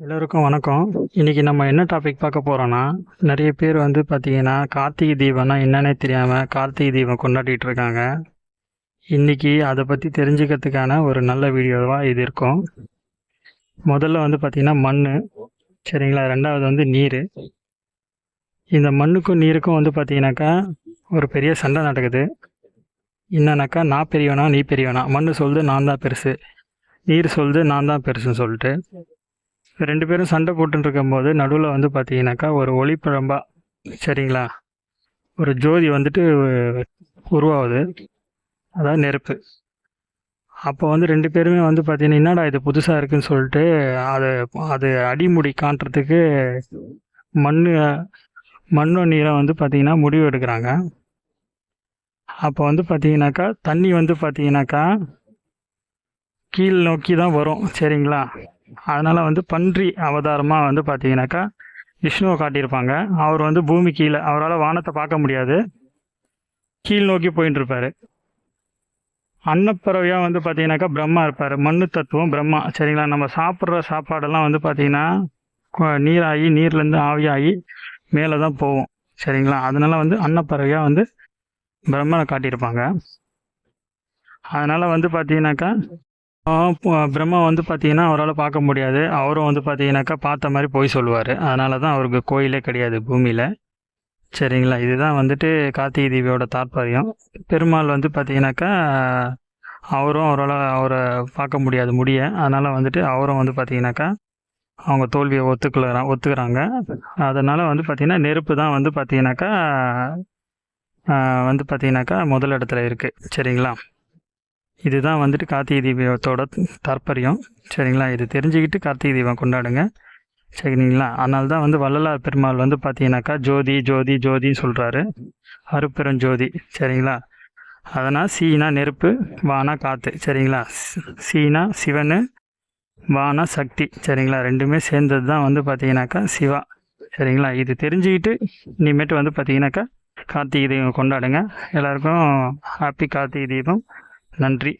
எல்லோருக்கும் வணக்கம். இன்றைக்கி நம்ம என்ன டாபிக் பார்க்க போகிறோன்னா நிறைய பேர் வந்து பார்த்தீங்கன்னா கார்த்திகை தீபம்னா என்னன்னே தெரியாமல் கார்த்திகை தீபம் கொண்டாடிட்டு இருக்காங்க. இன்னைக்கு அதை பற்றி தெரிஞ்சுக்கிறதுக்கான ஒரு நல்ல வீடியோவாக இது இருக்கும். முதல்ல வந்து பார்த்தீங்கன்னா மண் சரிங்களா? ரெண்டாவது வந்து நீர். இந்த மண்ணுக்கும் நீருக்கும் வந்து பார்த்தீங்கன்னாக்கா ஒரு பெரிய சண்டை நடக்குது. என்னன்னாக்கா நான் பெரியவனா நீ பெரியவனா? மண் சொல்லுது நான் தான் பெருசு. நீர் சொல்லுது நான் தான் பெருசுன்னு சொல்லிட்டு. ரெண்டு பேரும் சண்டை போட்டுருக்கும் இருக்கும்போது நடுவில் வந்து பார்த்தீங்கன்னாக்கா ஒரு ஒளிப்பிழம்பா சரிங்களா? ஒரு ஜோதி வந்துட்டு உருவாகுது. அதாவது நெருப்பு. அப்போ வந்து ரெண்டு பேருமே வந்து பார்த்தீங்கன்னா என்னடா இது புதுசாக இருக்குன்னு சொல்லிட்டு அது அது அடிமுடி காட்டுறதுக்கு மண் மண்ணோ நீரை வந்து பார்த்தீங்கன்னா முடிவு எடுக்கிறாங்க. அப்போ வந்து பார்த்தீங்கன்னாக்கா தண்ணி வந்து பார்த்தீங்கன்னாக்கா கீழ் நோக்கி தான் வரும் சரிங்களா? அதனால் வந்து பன்றி அவதாரமாக வந்து பார்த்தீங்கன்னாக்கா விஷ்ணுவை காட்டியிருப்பாங்க. அவர் வந்து பூமி கீழே அவரால் வானத்தை பார்க்க முடியாது. கீழ் நோக்கி போயிட்டு இருப்பார் அன்னப்பறவையாக வந்து பார்த்தீங்கன்னாக்கா பிரம்மா இருப்பார். மண்ணு தத்துவம் பிரம்மா. சரிங்களா? நம்ம சாப்பிட்ற சாப்பாடெல்லாம் வந்து பார்த்தீங்கன்னா நீராகி நீர்லேருந்து ஆவியாகி மேலே தான் போகும். சரிங்களா? அதனால் வந்து அன்னப்பறவையாக வந்து பிரம்மனை காட்டியிருப்பாங்க. அதனால் வந்து பார்த்தீங்கன்னாக்கா பிரம்மா வந்து பார்த்தீங்கன்னா அவரால் பார்க்க முடியாது. அவரும் வந்து பார்த்தீங்கன்னாக்கா பார்த்த மாதிரி போய் சொல்லுவார். அதனால தான் அவருக்கு கோயிலே கிடையாது பூமியில். சரிங்களா? இதுதான் வந்துட்டு கார்த்திகை தீபியோட தாற்பயம். பெருமாள் வந்து பார்த்தீங்கன்னாக்கா அவரும் அவரால் அவரை பார்க்க முடியாது முடிய. அதனால் வந்துட்டு அவரும் வந்து பார்த்தீங்கன்னாக்கா அவங்க தோல்வியை ஒத்துக்கல ஒத்துக்கிறாங்க. அதனால் வந்து பார்த்தீங்கன்னா நெருப்பு தான் வந்து பார்த்தீங்கன்னாக்கா வந்து பார்த்தீங்கன்னாக்கா முதல் இடத்துல இருக்குது சரிங்களா? இதுதான் வந்துட்டு கார்த்திகை தீபத்தோட தாற்பயம் சரிங்களா? இது தெரிஞ்சுக்கிட்டு கார்த்திகை தீபம் கொண்டாடுங்க. சரிங்களா? அதனால தான் வந்து வள்ளலார் பெருமாள் வந்து பார்த்தீங்கன்னாக்கா ஜோதி ஜோதி ஜோதின்னு சொல்கிறாரு அருப்பெரும் ஜோதி. சரிங்களா? அதனால் சீனா நெருப்பு வானா காற்று சரிங்களா? சீனா சிவனு வானா சக்தி. சரிங்களா? ரெண்டுமே சேர்ந்தது தான் வந்து பார்த்தீங்கன்னாக்கா சிவா. சரிங்களா? இது தெரிஞ்சுக்கிட்டு இனிமேட்டு வந்து பார்த்தீங்கன்னாக்கா கார்த்திகை தீபம் கொண்டாடுங்க. எல்லாருக்கும் ஹாப்பி கார்த்திகை தீபம். நன்றி.